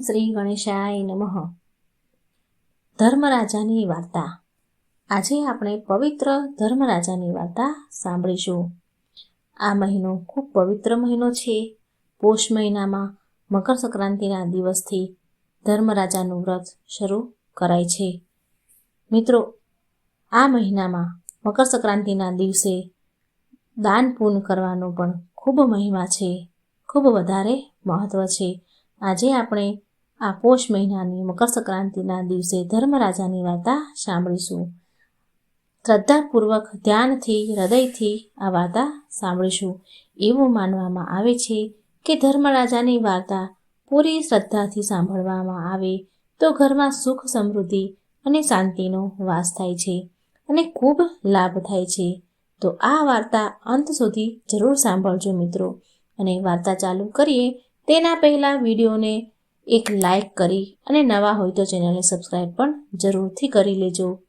શ્રી ગણેશાય નમઃ. ધર્મરાજાની વાર્તા. આજે આપણે પવિત્ર ધર્મરાજાની વાર્તા સાંભળીશું. આ મહિનો ખૂબ પવિત્ર મહિનો છે. પોષ મહિનામાં મકર સંક્રાંતિના દિવસથી ધર્મરાજાનું વ્રત શરૂ કરાય છે. મિત્રો, આ મહિનામાં મકર સંક્રાંતિના દિવસે દાન પૂન કરવાનો પણ ખૂબ મહિમા છે. ખૂબ વધારે મહત્વ છે. આજે આપણે આ પોષ મહિનાની મકર સંક્રાંતિના દિવસે ધર્મરાજાની વાર્તા સાંભળીશું. શ્રદ્ધાપૂર્વક ધ્યાનથી, હૃદયથી આ વાર્તા સાંભળીશું. એવું માનવામાં આવે છે કે ધર્મરાજાની વાર્તા પૂરી શ્રદ્ધાથી સાંભળવામાં આવે તો ઘરમાં સુખ, સમૃદ્ધિ અને શાંતિનો વાસ થાય છે અને ખૂબ લાભ થાય છે. તો આ વાર્તા અંત સુધી જરૂર સાંભળજો મિત્રો. અને વાર્તા ચાલુ કરીએ તેના પહેલાં વિડીયોને એક લાઇક કરી અને નવા હોય તો ચેનલને સબસ્ક્રાઈબ પણ જરૂરથી કરી લેજો.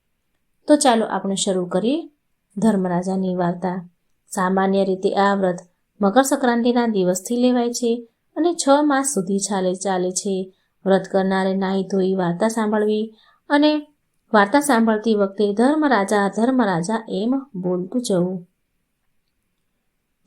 તો ચાલો આપણે શરૂ કરીએ. ધર્મરાજાની વાર્તા. સામાન્ય રીતે આ વ્રત મકર સંક્રાંતિના દિવસથી લેવાય છે અને છ માસ સુધી ચાલે ચાલે છે. વ્રત કરનારે નાહી ધોઈ વાર્તા સાંભળવી અને વાર્તા સાંભળતી વખતે ધર્મરાજા ધર્મરાજા એમ બોલતું જવું.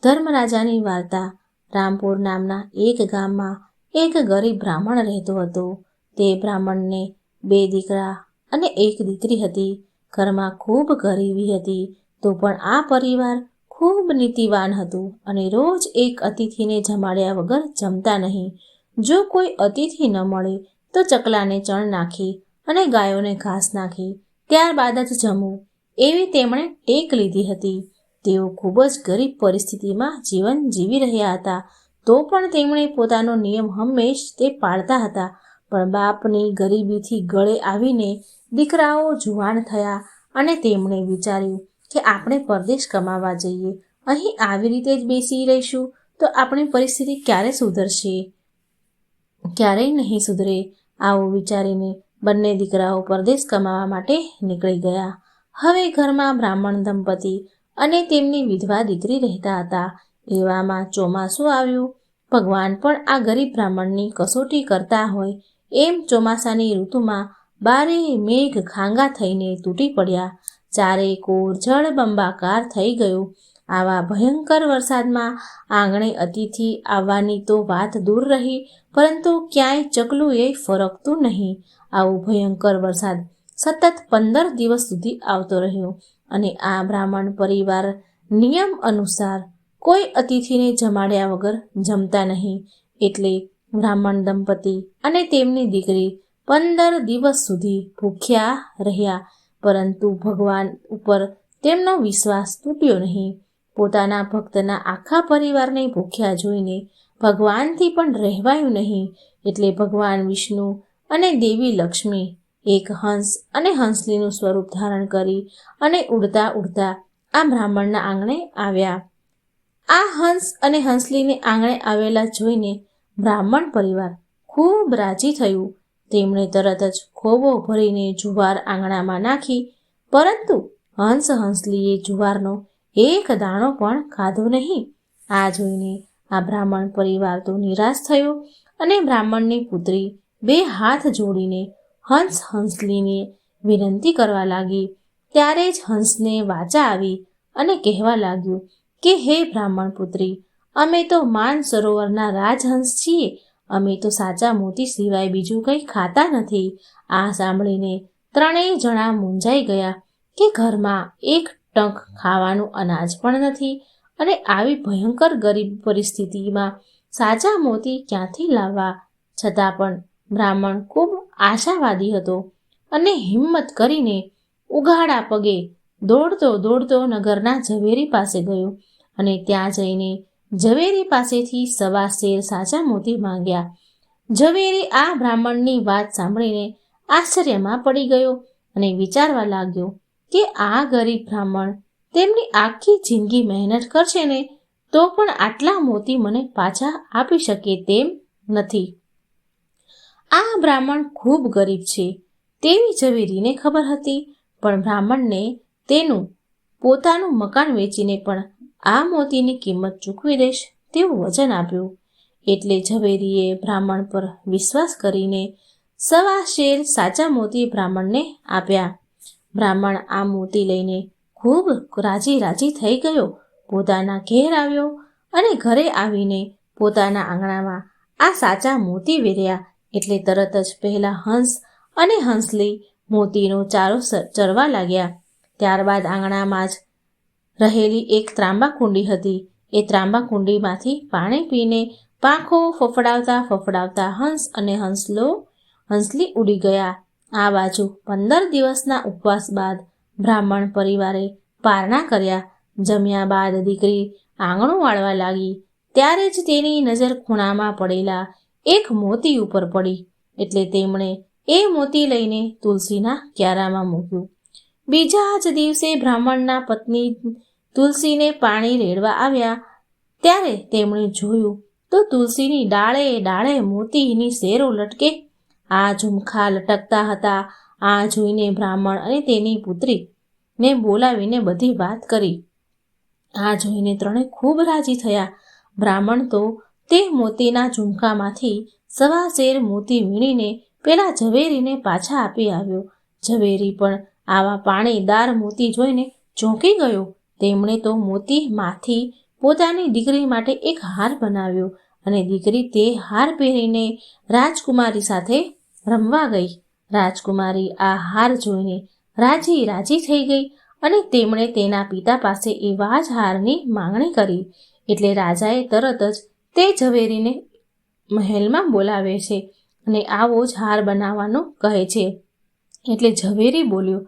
ધર્મરાજાની વાર્તા રામપુર નામના એક ગામમાં એક ગરીબ બ્રાહ્મણ રહેતો હતો. તે બ્રાહ્મણને બે દીકરા અને એક દીકરી હતી. ઘરમાં ખૂબ ગરીબી હતી, તો પણ આ પરિવાર ખૂબ નીતિવાન હતું અને રોજ એક અતિથિને જમાડ્યા વગર જમતા નહીં. જો કોઈ અતિથિ ન મળે, તો ચકલાને ચણ નાખી અને ગાયોને ઘાસ નાખી, ત્યારબાદ જ જમવું. એવી તેમણે ટેક લીધી હતી. તેઓ ખૂબ જ ગરીબ પરિસ્થિતિમાં જીવન જીવી રહ્યા હતા. તો પણ તેમણે પોતાનો નિયમ હંમેશ તે પાળતા હતા. પણ બાપની ગરીબીથી ગળે આવીને દીકરાઓ જુવાન થયા અને તેમણે વિચાર્યું કે આપણે પરદેશ કમાવા જઈએ. અહીં આવી રીતે જ બેસી રહીશું તો આપણી પરિસ્થિતિ ક્યારે સુધરશે? ક્યારેય નહીં સુધરે, આવું વિચારીને બંને દીકરાઓ પરદેશ કમાવા માટે નીકળી ગયા. હવે ઘરમાં બ્રાહ્મણ દંપતી અને તેમની વિધવા દીકરી રહેતા હતા. એવામાં ચોમાસું આવ્યું. ભગવાન પણ આ ગરીબ બ્રાહ્મણની કસોટી કરતા હોય એમ ચોમાસાની ઋતુમાં બારે મેઘ ખાંગા થઈને તૂટી પડ્યા. ચારે કોર જળબંબાકાર થઈ ગયું. આવા ભયંકર વરસાદમાં આંગણે અતિથિ આવવાની તો વાત દૂર રહી, પરંતુ ક્યાંય ચકલું એ ફરકતું નહીં. આવું ભયંકર વરસાદ સતત પંદર દિવસ સુધી આવતો રહ્યો અને આ બ્રાહ્મણ પરિવાર નિયમ અનુસાર કોઈ અતિથિને જમાડ્યા વગર જમતા નહીં. એટલે બ્રાહ્મણ દંપતી અને તેમની દીકરી પંદર દિવસ સુધી ભૂખ્યા રહ્યા, પરંતુ ભગવાન ઉપર તેમનો વિશ્વાસ તૂટ્યો નહીં. પોતાના ભક્તના આખા પરિવારને ભૂખ્યા જોઈને ભગવાનથી પણ રહેવાયું નહીં. એટલે ભગવાન વિષ્ણુ અને દેવી લક્ષ્મી એક હંસ અને હંસલીનું સ્વરૂપ ધારણ કરી અને ઉડતા ઉડતા આ બ્રાહ્મણના આંગણે આવ્યા. આ હંસ અને હંસલીને આંગણે આવેલા જોઈને બ્રાહ્મણ પરિવાર ખૂબ રાજી થયું. તેમણે તરત જ ખોબો ભરીને જુવાર આંગણામાં નાખી, પરંતુ હંસ હંસલીએ જુવારનો એક દાણો પણ ખાધો નહીં. આ જોઈને આ બ્રાહ્મણ પરિવાર તો નિરાશ થયો અને બ્રાહ્મણની પુત્રી બે હાથ જોડીને હંસ હંસલીને વિનંતી કરવા લાગી. ત્યારે જ હંસને વાચા આવી અને કહેવા લાગ્યું કે હે બ્રાહ્મણ પુત્રી, અમે તો માન સરોવરના રાજહંસ છીએ. અમે તો સાચા મોતી સિવાય બીજું કંઈ ખાતા નથી. આ સાંભળીને ત્રણેય જણા મૂંઝાઈ ગયા કે ઘરમાં એક ટંક ખાવાનું અનાજ પણ નથી અને આવી ભયંકર ગરીબ પરિસ્થિતિમાં સાચા મોતી ક્યાંથી લાવવા? છતાં પણ બ્રાહ્મણ ખૂબ આશાવાદી હતો અને હિંમત કરીને ઉઘાડા પગે દોડતો દોડતો નગરના ઝવેરી પાસે ગયો. અને ત્યાં જઈને ઝવેરી પાસેથી સવા શેર સાચા મોતી માંગ્યા. ઝવેરી આ બ્રાહ્મણની વાત સાંભળીને આશ્ચર્યમાં પડી ગયો અને વિચારવા લાગ્યો કે આ ગરીબ બ્રાહ્મણ તેમની આખી જિંદગી મહેનત કરશે ને તો પણ આટલા મોતી મને પાછા આપી શકે તેમ નથી. આ બ્રાહ્મણ ખૂબ ગરીબ છે, તેવી ઝવેરીને ખબર હતી, પણ બ્રાહ્મણને તેનું પોતાનું મકાન વેચીને પણ આ મોતીની કિંમત ચૂકવી દઈશ, તેવું વચન આપ્યું. એટલે ઝવેરીએ બ્રાહ્મણ પર વિશ્વાસ કરીને સવા શેર સાચા મોતી બ્રાહ્મણને આપ્યા. બ્રાહ્મણ આ મોતી લઈને ખૂબ રાજી રાજી થઈ ગયો. પોતાના ઘેર આવ્યો અને ઘરે આવીને પોતાના આંગણામાં આ સાચા મોતી વેર્યા. એટલે તરત જ પહેલા હંસ અને હંસલી મોતીનો ચારો ચરવા લાગ્યા. ત્યારબાદ આંગણામાં જ રહેલી એક ત્રાંબા કુંડી હતી. એ ત્રાંબા કુંડીમાંથી પાણી પીને પાંખો ફફડાવતા ફફડાવતા હંસ અને હંસલો, હંસલી ઉડી ગયા. આ બાજુ પંદર દિવસના ઉપવાસ બાદ બ્રાહ્મણ પરિવારે પારણા કર્યા. જમ્યા બાદ દીકરી આંગણું વાળવા લાગી. ત્યારે જ તેની નજર ખૂણામાં પડેલા એક મોતી ઉપર પડી. એટલે તેમણે એ મોતી લઈને તુલસીના ક્યારામાં મૂક્યું. બીજા જ દિવસે બ્રાહ્મણના પત્ની તુલસીને પાણી રેડવા આવ્યા. ત્યારે તેમણે જોયું, તો તુલસીની ડાળે ડાળે મોતીની શેરો લટકે. આ ઝુમખા લટકતા હતા. આ જોઈને બ્રાહ્મણ અને તેની પુત્રી ને બોલાવીને બધી વાત કરી. આ જોઈને ત્રણે ખૂબ રાજી થયા. બ્રાહ્મણ તો તે મોતીના ઝુમખામાંથી સવા શેર મોતી વીણીને પેલા ઝવેરીને પાછા આપી આવ્યો. ઝવેરી પણ આવા પાણીદાર મોતી જોઈને ચોંકી ગયો. તેમણે તો મોતીમાંથી પોતાની દીકરી માટે એક હાર બનાવ્યો અને દીકરી તે હાર પહેરીને રાજકુમારી સાથે રમવા ગઈ. રાજકુમારી આ હાર જોઈને રાજી રાજી થઈ ગઈ અને તેમણે તેના પિતા પાસે એવા જ હારની માંગણી કરી. એટલે રાજાએ તરત જ તે ઝવેરીને મહેલમાં બોલાવે છે અને આવો જ હાર બનાવવાનો કહે છે. એટલે ઝવેરી બોલ્યો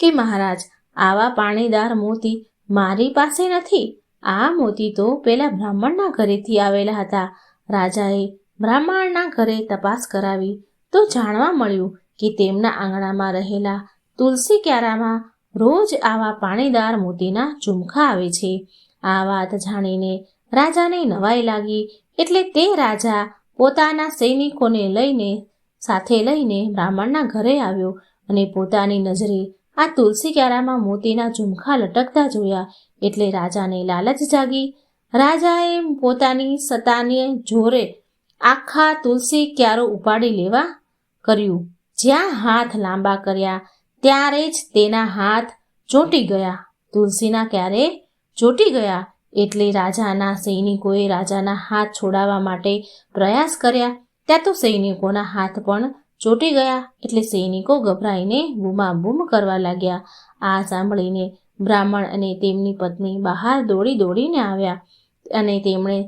કે મહારાજ, આવા પાણીદાર મોતી મારી પાસે નથી. આ મોતી તો પેલા બ્રાહ્મણના ઘરેથી આવેલા હતા. રાજાએ બ્રાહ્મણના ઘરે તપાસ કરાવી તો જાણવા મળ્યું કે તેમના આંગણામાં રહેલા તુલસી ક્યારામાં રોજ આવા પાણીદાર મોતીના ઝુમખા આવે છે. આ વાત જાણીને રાજાને નવાઈ લાગી એટલે તે રાજા પોતાના સૈનિકોને લઈને સાથે લઈને બ્રાહ્મણના ઘરે આવ્યો અને પોતાની નજરે આ તુલસી ક્યારામાં મોતીના ઝુમખા લટકતા જોયા એટલે રાજાને લાલચ જાગી. રાજાએ પોતાની સતાને જોરે આખા તુલસી ક્યારો ઉપાડી લેવા કર્યું. જ્યાં હાથ લાંબા કર્યા, ત્યારે જ તેના હાથ ચોંટી ગયા. તુલસીના ક્યારે ચોંટી ગયા એટલે રાજાના સૈનિકોએ રાજાના હાથ છોડાવવા માટે પ્રયાસ કર્યા. ત્યાં તો સૈનિકોના હાથ પણ ચોંટી ગયા એટલે સૈનિકો ગભરાઈને બૂમાબૂમ કરવા લાગ્યા. આ સાંભળીને બ્રાહ્મણ અને તેમની પત્ની બહાર દોડી દોડીને આવ્યા અને તેમણે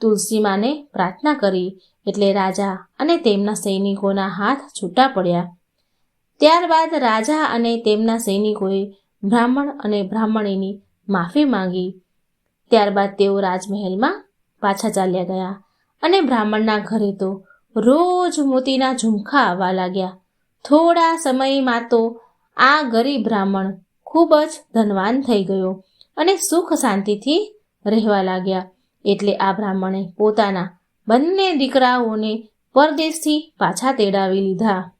તુલસીમાને પ્રાર્થના કરી એટલે રાજા અને તેમના સૈનિકોના હાથ છૂટા પડ્યા. ત્યારબાદ રાજા અને તેમના સૈનિકોએ બ્રાહ્મણ અને બ્રાહ્મણીની માફી માંગી. ત્યારબાદ તેઓ રાજમહેલમાં પાછા ચાલ્યા ગયા અને બ્રાહ્મણના ઘરે તો રોજ મોતીના ઝુમખા આવવા લાગ્યા. થોડા સમયમાં તો આ ગરીબ બ્રાહ્મણ ખૂબ જ ધનવાન થઈ ગયો અને સુખ શાંતિથી રહેવા લાગ્યા. એટલે આ બ્રાહ્મણે પોતાના બંને દીકરાઓને પરદેશથી પાછા તેડાવી લીધા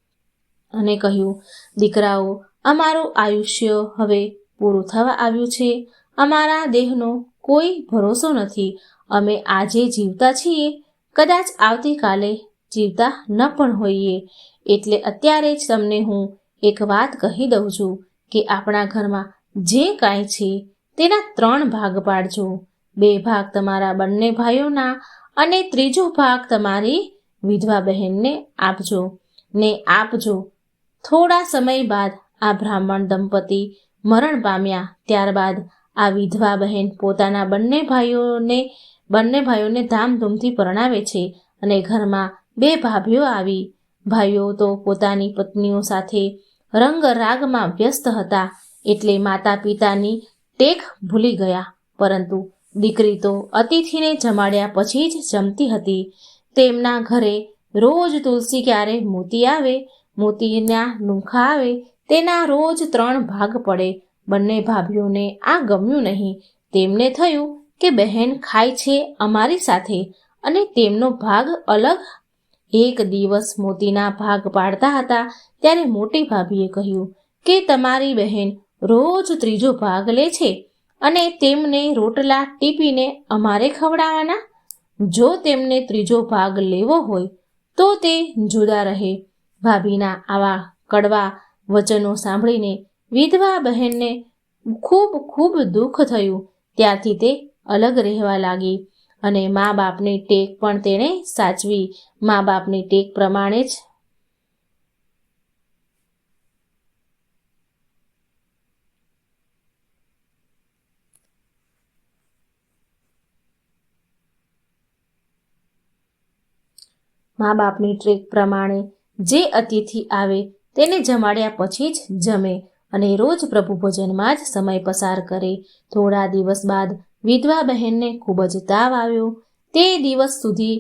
અને કહ્યું, દીકરાઓ, અમારું આયુષ્ય હવે પૂરું થવા આવ્યું છે. અમારા દેહનો કોઈ ભરોસો નથી. અમે આજે જીવતા છીએ. કદાચ આવતીકાલે જીવતા ન પણ હોઈએ. એટલે અત્યારે જ તમને હું એક વાત કહી દઉં છું કે આપણા ઘરમાં જે કાંઈ છે તેના ત્રણ ભાગ પાડજો. બે ભાગ તમારા બંને ભાઈઓના અને ત્રીજો ભાગ તમારી વિધવા બહેનને આપજો. ને આપજો. થોડા સમય બાદ આ બ્રાહ્મણ દંપતી મરણ પામ્યા. ત્યારબાદ આ વિધવા બહેન પોતાના બંને ભાઈઓને બંને ભાઈઓને ધામધૂમથી પરણાવે છે અને ઘરમાં બે ભાભીઓ આવી. ભાઈઓ તો પોતાની પત્નીઓ સાથે રંગ રાગમાં વ્યસ્ત હતા એટલે માતા પિતાની ટેક ભૂલી ગયા. પરંતુ દીકરી તો અતિથિને જમાડ્યા પછી જ જમતી હતી. તેમના ઘરે રોજ તુલસી ક્યારે મોતી આવે, મોતીના લુંખા આવે, તેના રોજ ત્રણ ભાગ પડે. બંને ભાભીઓને આ ગમ્યું નહીં. તેમને થયું કે બહેન ખાય છે અમારી સાથે અને તેમનો ભાગ અલગ એક દિવસ મોતીના ભાગ પાડતા હતા, ત્યારે મોટી ભાભીએ કહ્યું કે તમારી બહેન રોજ ત્રીજો ભાગ લે છે અને તેમને રોટલા ટીપીને અમારે ખવડાવવાના? જો તેમને ત્રીજો ભાગ લેવો હોય, તો તે જુદા રહે. ભાભીના આવા કડવા વચનો સાંભળીને વિધવા બહેનને ખૂબ ખૂબ દુઃખ થયું. ત્યારથી તે અલગ રહેવા લાગી. અને મા બાપની ટેક પણ તેણે સાચવી. મા બાપની ટેક પ્રમાણે જ મા બાપની ટ્રેક પ્રમાણે જે અતિથિ આવે તેને જમાડ્યા પછી જ જમે અને રોજ પ્રભુ ભોજનમાં જ સમય પસાર કરે. થોડા દિવસ બાદ વિધવા બહેનને ખૂબ જ તાવ આવ્યો. તે દિવસ સુધી,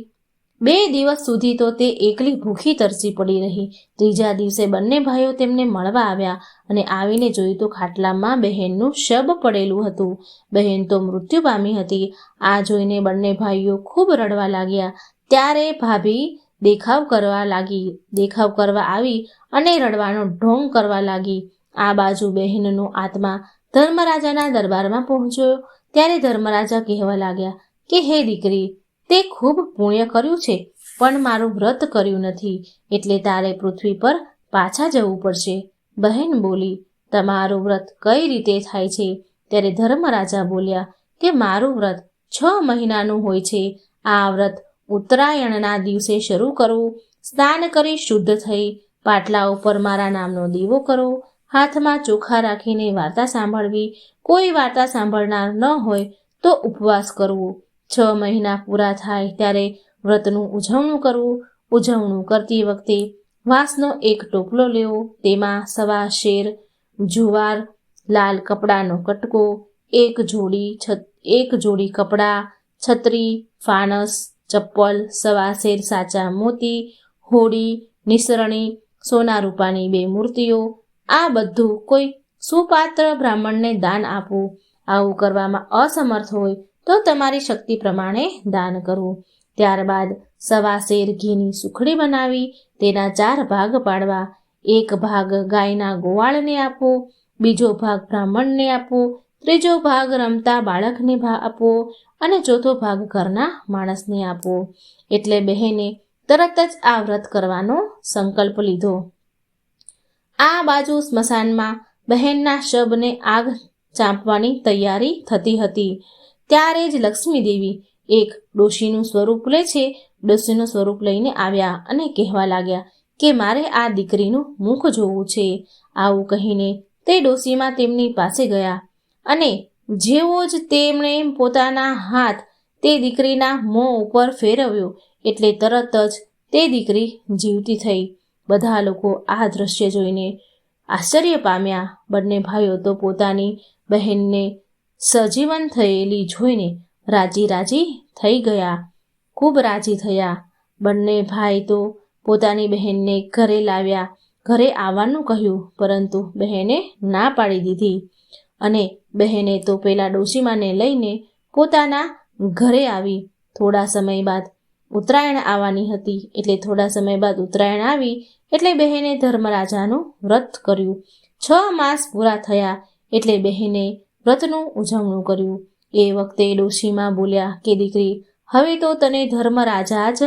બે દિવસ સુધી તો તે એકલી ભૂખી તરસી પડી રહી. ત્રીજા દિવસે બંને ભાઈઓ તેમને મળવા આવ્યા અને આવીને જોયું તો ખાટલામાં બહેનનું શબ પડેલું હતું. બહેન તો મૃત્યુ પામી હતી. આ જોઈને બંને ભાઈઓ ખૂબ રડવા લાગ્યા. ત્યારે ભાભી દેખાવ કરવા લાગી, દેખાવ કરવા આવી અને રડવાનો ઢોંગ કરવા લાગી. આ બાજુ બહેનનો આત્મા ધર્મરાજાના દરબારમાં પહોંચ્યો. ત્યારે ધર્મરાજા કહેવા લાગ્યા કે, હે દીકરી, તે ખૂબ પુણ્ય કર્યું છે, પણ મારું વ્રત કર્યું નથી, એટલે તારે પૃથ્વી પર પાછા જવું પડશે. બહેન બોલી, તમારું વ્રત કઈ રીતે થાય છે? ત્યારે ધર્મરાજા બોલ્યા, કે મારું વ્રત છ મહિનાનું હોય છે. આ વ્રત ઉત્તરાયણના દિવસે શરૂ કરવું સ્નાન કરી શુદ્ધ થઈ, પાટલા ઉપર મારા નામનો દીવો કરો હાથમાં ચોખા રાખીને વાર્તા સાંભળવી, કોઈ વાર્તા સાંભળનાર ન હોય તો ઉપવાસ કરવો. છ મહિના પૂરા થાય ત્યારે વ્રતનું ઉજવણું કરવું. ઉજવણું કરતી વખતે વાંસનો એક ટોપલો લેવો, તેમાં સવા શેર, જુવાર, લાલ કપડાનો કટકો, એક જોડી એક જોડી કપડાં, છત્રી ફાનસ ચપ્પલ, સવા શેર સાચા મોતી, હોડી, નિસરણી, સોના રૂપાની બે મૂર્તિઓ આ બધું કોઈ સુપાત્ર બ્રાહ્મણને દાન આપવું, આવું કરવામાં અસમર્થ હોય તો તમારી શક્તિ પ્રમાણે દાન કરવું. ત્યારબાદ સવા શેર ઘીની સુખડી બનાવી, તેના ચાર ભાગ પાડવા. એક ભાગ ગાયના ગોવાળને આપવો, બીજો ભાગ બ્રાહ્મણને આપવો, ત્રીજો ભાગ રમતા બાળકને આપવો અને ચોથો ભાગ ઘરના માણસને આપવો. એટલે બહેને તરત જ આ વ્રત કરવાનો સંકલ્પ લીધો. આ બાજુ સ્મશાનમાં બહેનના શબને આગ ચાંપવાની તૈયારી થતી હતી. ત્યારે જ લક્ષ્મી દેવી એક ડોશીનું સ્વરૂપ લે છે. ડોશીનું સ્વરૂપ લઈને આવ્યા અને કહેવા લાગ્યા કે મારે આ દીકરીનું મુખ જોવું છે. આવું કહીને તે ડોશીમાં તેમની પાસે ગયા અને જેવો જ તેમણે પોતાના હાથ તે દીકરીના મોં ઉપર ફેરવ્યો એટલે તરત જ તે દીકરી જીવતી થઈ. બધા લોકો આ દ્રશ્ય જોઈને આશ્ચર્ય પામ્યા. બંને ભાઈઓ તો પોતાની બહેનને સજીવન થયેલી જોઈને રાજી રાજી થઈ ગયા. ખૂબ રાજી થયા. બંને ભાઈ તો પોતાની બહેનને ઘરે લાવ્યા. ઘરે આવવાનું કહ્યું, પરંતુ બહેને ના પાડી દીધી. અને બહેને તો પેલા ડોશીમાને લઈને પોતાના ઘરે આવી. થોડા સમય બાદ ઉત્તરાયણ આવવાની હતી એટલે થોડા સમય બાદ ઉત્તરાયણ આવી એટલે બહેને ધર્મરાજાનું વ્રત કર્યું. છ માસ પૂરા થયા એટલે બહેને વ્રતનું ઉજવણું કર્યું. એ વખતે ડોશીમાં બોલ્યા કે દીકરી, હવે તો તને ધર્મરાજા જ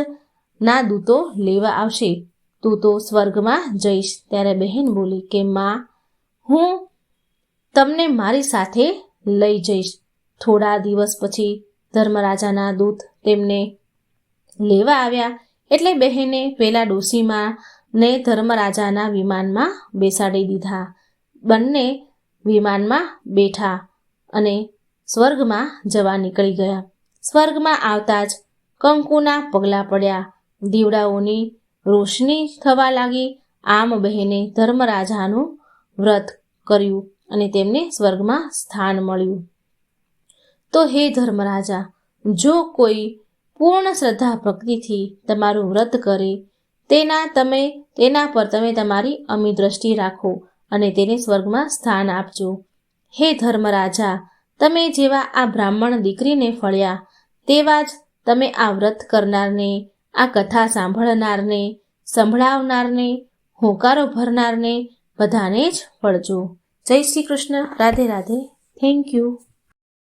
ના દૂતો લેવા આવશે. તું તો સ્વર્ગમાં જઈશ. ત્યારે બહેન બોલી કે માં, હું તમને મારી સાથે લઈ જઈશ. થોડા દિવસ પછી ધર્મરાજાના દૂત તેમને લેવા આવ્યા એટલે બહેને પેલા ડોસીમાં ને ધર્મરાજાના વિમાનમાં બેસાડી દીધા. બંને વિમાનમાં બેઠા અને સ્વર્ગમાં જવા નીકળી ગયા. સ્વર્ગમાં આવતા જ કંકુના પગલાં પડ્યા. દીવડાઓની રોશની થવા લાગી. આમ બહેને ધર્મરાજાનું વ્રત કર્યું અને તેમને સ્વર્ગમાં સ્થાન મળ્યું. તો હે ધર્મરાજા, જો કોઈ પૂર્ણ શ્રદ્ધા ભક્તિથી તમારું વ્રત કરે. તેના તમે, તેના પર તમે તમારી અમી દ્રષ્ટિ રાખો અને તેને સ્વર્ગમાં સ્થાન આપજો. હે ધર્મરાજા, તમે જેવા આ બ્રાહ્મણ દીકરીને ફળ્યા, તેવા જ તમે આ વ્રત કરનારને, આ કથા સાંભળનારને, સંભળાવનારને, હોંકારો ભરનારને બધાને જ ફળજો. જય શ્રી કૃષ્ણ. રાધે રાધે. Thank you